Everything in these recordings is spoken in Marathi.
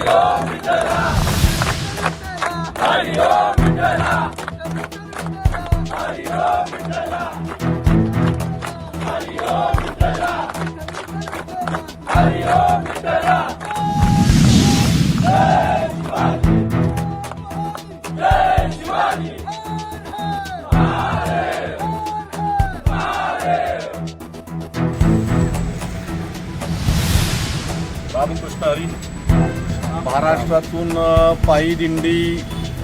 اليوم انتهى اليوم انتهى اليوم انتهى اليوم انتهى اليوم انتهى جيش وادي جيش وادي معارف معارف Vamos para os महाराष्ट्रातून पायी दिंडी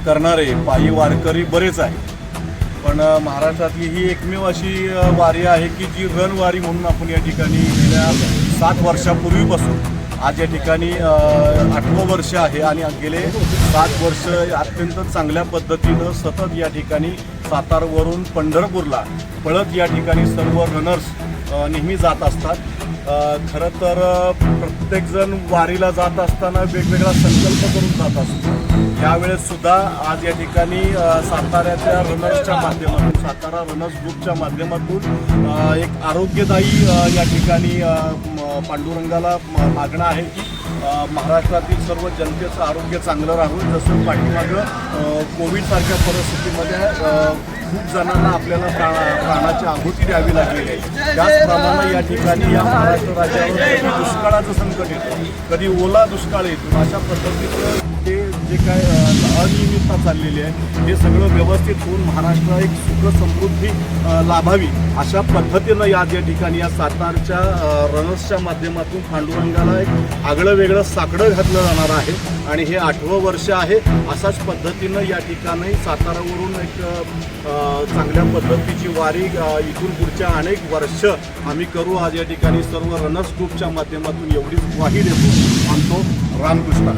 करणारे पायी वारकरी बरेच आहे पण महाराष्ट्रातली ही एकमेव अशी वारी आहे की जी रणवारी म्हणून आपण या ठिकाणी गेल्या सात वर्षापूर्वीपासून आज या ठिकाणी आठवं वर्ष आहे आणि गेले सात वर्ष अत्यंत चांगल्या पद्धतीनं सतत या ठिकाणी सातारवरून पंढरपूरला पळत या ठिकाणी सर्व रनर्स नेहमी जात असतात. खरं तर प्रत्येकजण वारीला जात असताना वेगवेगळा संकल्प करून जात असतो. यावेळेस सुद्धा आज या ठिकाणी साताऱ्याच्या रनर्सच्या माध्यमातून सातारा रनर्स ग्रुपच्या माध्यमातून एक आरोग्यदायी या ठिकाणी म- पांडुरंगाला मागणं आहे की महाराष्ट्रातील सर्व जनतेचं आरोग्य चांगलं राहून जसं पाठीमागं कोविडसारख्या परिस्थितीमध्ये खूप जणांना आपल्याला प्राणा प्राणाची आहुती द्यावी लागलेली आहे. त्याचप्रमाणे या ठिकाणी या महाराष्ट्र राज्यावर दुष्काळाचं संकट येतं कधी ओला दुष्काळ येतो अशा पद्धतीचं ते जे काय अनियमितता चाललेली आहे हे सगळं व्यवस्थित होऊन महाराष्ट्र एक सुख समृद्धी लाभावी अशा पद्धतीनं आज या ठिकाणी या सातारच्या रनर्सच्या माध्यमातून पांडुरंगाला एक आगळं वेगळं साकडं घातलं जाणार आहे आणि हे आठवं वर्ष आहे अशाच पद्धतीनं या ठिकाणी सातारावरून एक चांगल्या पद्धतीची वारी इथून पुढच्या अनेक वर्ष आम्ही करू. आज या ठिकाणी सर्व रनर्स ग्रुपच्या माध्यमातून एवढीच ग्वाही देतो. మనతో రామకృష్ణ